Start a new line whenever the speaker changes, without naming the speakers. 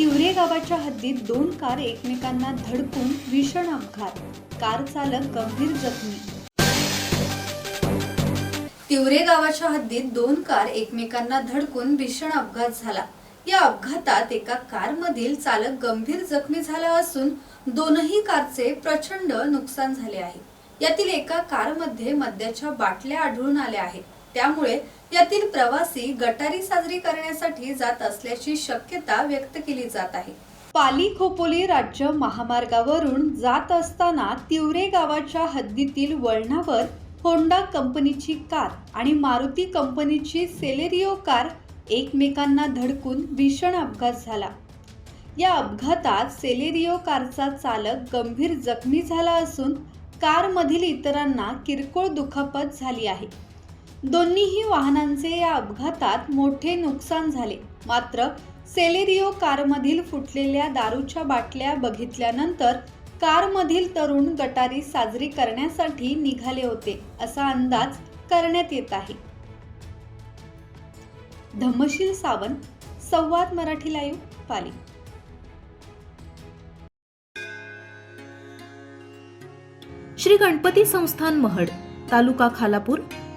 तिवरे गावाच्या हद्दीत दोन कार एकमेकांना धडकून भीषण अपघात. कार चालक गंभीर जखमी. तिवरे गावाच्या हद्दीत दोन कार एकमेकांना धडकून भीषण अपघात झाला. या अपघातात एका कारमधील चालक गंभीर जखमी झाला असून दोनही कारचे प्रचंड नुकसान झाले आहे. यातील एका कारमध्ये मद्याच्या बाटल्या आढळून आल्या आहेत. त्यामुळे यातील प्रवासी गटारी साजरी करण्यासाठी जात असल्याची शक्यता व्यक्त केली जात आहे. पाली खोपोली राज्य महामार्गावरून जात असताना तिवरे गावाच्या हद्दीतील वळणावर होंडा कंपनीची कार आणि मारुती कंपनीची सेलेरिओ कार एकमेकांना धडकून भीषण अपघात झाला. या अपघातात सेलेरिओ कारचा चालक गंभीर जखमी झाला असून कारमधील इतरांना किरकोळ दुखापत झाली आहे. दोन्हीही वाहनांचे या अपघातात मोठे नुकसान झाले. मात्र सेलेरिओ कारमधील फुटलेल्या दारूच्या बाटल्या बघितल्यानंतर कारमधील तरुण गटारी साजरी करण्यासाठी निघाले होते असा अंदाज करण्यात येत आहे. धम्मशील सावंत संवाद मराठी लाईव्ह पाली.
श्री गणपती संस्थान महड तालुका खालापूर